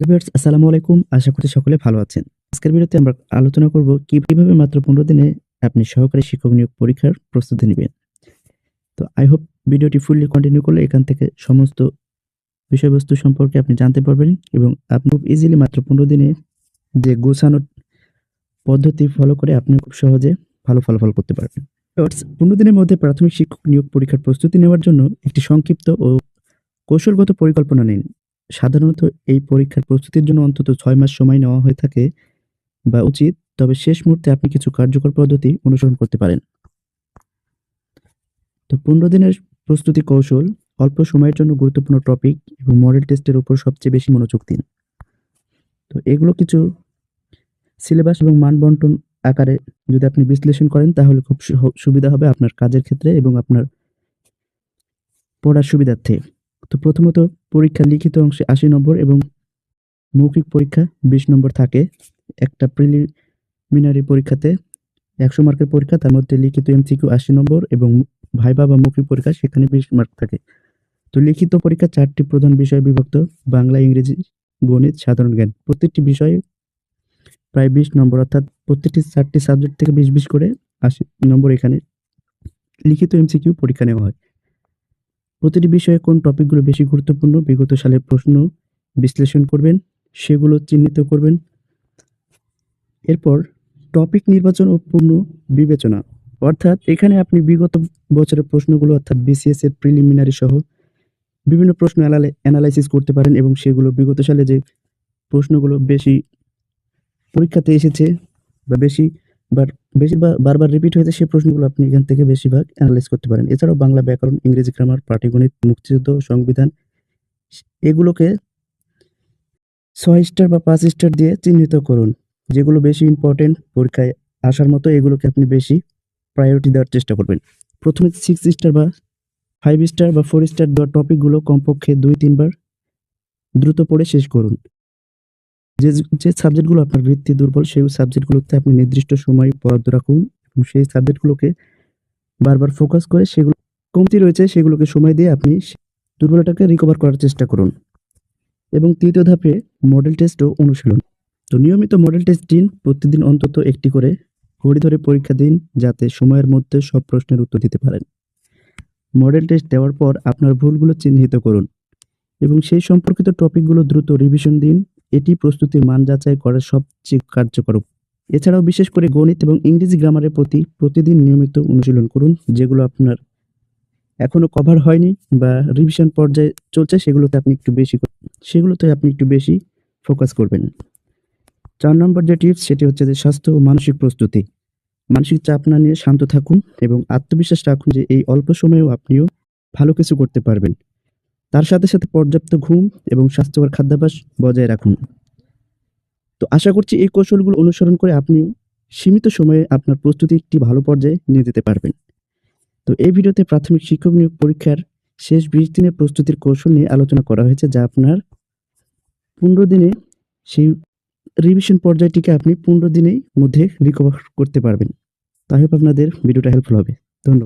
Viewers, আসসালামু আলাইকুম। আশা করছি সকলে ভালো আছেন। আজকের ভিডিওতে আমরা আলোচনা করব কীভাবে মাত্র পনেরো দিনে আপনি সহকারী শিক্ষক নিয়োগ পরীক্ষার প্রস্তুতি নেবেন। তো আই হোপ ভিডিওটি ফুললি কন্টিনিউ করলে এখান থেকে সমস্ত বিষয়বস্তু সম্পর্কে আপনি জানতে পারবেন এবং আপনি খুব ইজিলি মাত্র পনেরো দিনে যে গোছানো পদ্ধতি ফলো করে আপনি খুব সহজে ভালো ফলাফল করতে পারবেন। পনেরো দিনের মধ্যে প্রাথমিক শিক্ষক নিয়োগ পরীক্ষার প্রস্তুতি নেওয়ার জন্য একটি সংক্ষিপ্ত ও কৌশলগত পরিকল্পনা নিন। সাধারণত এই পরীক্ষার প্রস্তুতির জন্য অন্তত ছয় মাস সময় নেওয়া হয়ে থাকে বা উচিত, তবে শেষ মুহূর্তে আপনি কিছু কার্যকর পদ্ধতি অনুসরণ করতে পারেন। তো পনেরো দিনের প্রস্তুতি কৌশল অল্প সময়ের জন্য গুরুত্বপূর্ণ টপিক এবং মডেল টেস্টের উপর সবচেয়ে বেশি মনোযোগ দিন। তো এগুলো কিছু সিলেবাস এবং মান বন্টন আকারে যদি আপনি বিশ্লেষণ করেন, তাহলে খুব সুবিধা হবে আপনার কাজের ক্ষেত্রে এবং আপনার পড়ার সুবিধার্থে। তো প্রথমত পরীক্ষা লিখিত অংশে আশি নম্বর এবং মৌখিক পরীক্ষা বিশ নম্বর থাকে। একটা প্রিলিমিনারি পরীক্ষাতে একশো মার্কের পরীক্ষা, তার মধ্যে লিখিত এমসিকিউ আশি নম্বর এবং ভাইবা বা মৌখিক পরীক্ষা সেখানে বিশ মার্ক থাকে। তো লিখিত পরীক্ষা চারটি প্রধান বিষয়ে বিভক্ত, বাংলা, ইংরেজি, গণিত, সাধারণ জ্ঞান। প্রত্যেকটি বিষয়ে প্রায় বিশ নম্বর, অর্থাৎ প্রত্যেকটি চারটি সাবজেক্ট থেকে বিশ বিশ করে আশি নম্বর এখানে লিখিত এমসিকিউ পরীক্ষা নেওয়া হয়। প্রতিটি বিষয়ে কোন টপিকগুলো বেশি গুরুত্বপূর্ণ, বিগত সালের প্রশ্ন বিশ্লেষণ করবেন, সেগুলো চিহ্নিত করবেন। এরপর টপিক নির্বাচন ও পূর্ণ বিবেচনা। অর্থাৎ এখানে আপনি বিগত বছরের প্রশ্নগুলো, অর্থাৎ বিসিএস এর প্রিলিমিনারি সহ বিভিন্ন প্রশ্ন অ্যানালাইসিস করতে পারেন এবং সেগুলো বিগত সালে যে প্রশ্নগুলো বেশি পরীক্ষাতে এসেছে বা বেশি বার বেশি বারবার রিপিট হয়েছে সেই প্রশ্নগুলো আপনি এখান থেকে বেশিরভাগ অ্যানালাইজ করতে পারেন। এছাড়াও বাংলা ব্যাকরণ, ইংরেজি গ্রামার পাটিগণিত, মুক্তিযুদ্ধ, সংবিধান, এগুলোকে ছয় স্টার বা পাঁচ স্টার দিয়ে চিহ্নিত করুন, যেগুলো বেশি ইম্পর্টেন্ট পরীক্ষায় আসার মতো এগুলোকে আপনি বেশি প্রায়োরিটি দেওয়ার চেষ্টা করবেন। প্রথমে সিক্স স্টার বা ফাইভ স্টার বা ফোর স্টার দেওয়ার টপিকগুলো কমপক্ষে দুই, তিনবার দ্রুত পড়ে শেষ করুন। যে যে সাবজেক্টগুলো আপনার বৃত্তি দুর্বল, সেই সাবজেক্টগুলোতে আপনি নির্দিষ্ট সময় বরাদ্দ রাখুন এবং সেই সাবজেক্টগুলোকে বারবার ফোকাস করে সেগুলো কমতি রয়েছে, সেগুলোকে সময় দিয়ে আপনি দুর্বলতাকে রিকভার করার চেষ্টা করুন। এবং তৃতীয় ধাপে মডেল টেস্ট ও অনুশীলন। তো নিয়মিত মডেল টেস্ট দিন, প্রতিদিন অন্তত একটি করে ঘড়ি ধরে পরীক্ষা দিন, যাতে সময়ের মধ্যে সব প্রশ্নের উত্তর দিতে পারেন। মডেল টেস্ট দেওয়ার পর আপনার ভুলগুলো চিহ্নিত করুন এবং সেই সম্পর্কিত টপিকগুলো দ্রুত রিভিশন দিন এটি প্রস্তুতির মান যাচাই করার সবচেয়ে কার্যকর। এছাড়াও বিশেষ করে গণিত এবং ইংরেজি গ্রামারের প্রতি প্রতিদিন নিয়মিত অনুশীলন করুন, যেগুলো আপনার এখনও কভার হয়নি বা রিভিশন পর্যায়ে চলছে, সেগুলোতে আপনি একটু বেশি সেগুলোতে আপনি একটু বেশি ফোকাস করবেন। চার নম্বর যে টিপস সেটি হচ্ছে যে স্বাস্থ্য ও মানসিক প্রস্তুতি। মানসিক চাপ না নিয়ে শান্ত থাকুন এবং আত্মবিশ্বাস রাখুন যে এই অল্প সময়েও আপনিও ভালো কিছু করতে পারবেন। তার সাথে সাথে পর্যাপ্ত ঘুম এবং স্বাস্থ্যকর খাদ্যাভ্যাস বজায় রাখুন। তো আশা করছি এই কৌশলগুলো অনুসরণ করে আপনি সীমিত সময়ে আপনার প্রস্তুতি একটি ভালো পর্যায়ে নিয়ে যেতে পারবেন। তো এই ভিডিওতে প্রাথমিক শিক্ষক নিয়োগ পরীক্ষার শেষ বিশ দিনের প্রস্তুতির কৌশল নিয়ে আলোচনা করা হয়েছে, যা আপনার পনেরো দিনে সেই রিভিশন পর্যায়টিকে আপনি পনেরো দিনের মধ্যে রিকভার করতে পারবেন। তাই হোপ আপনাদের ভিডিওটা হেল্পফুল হবে।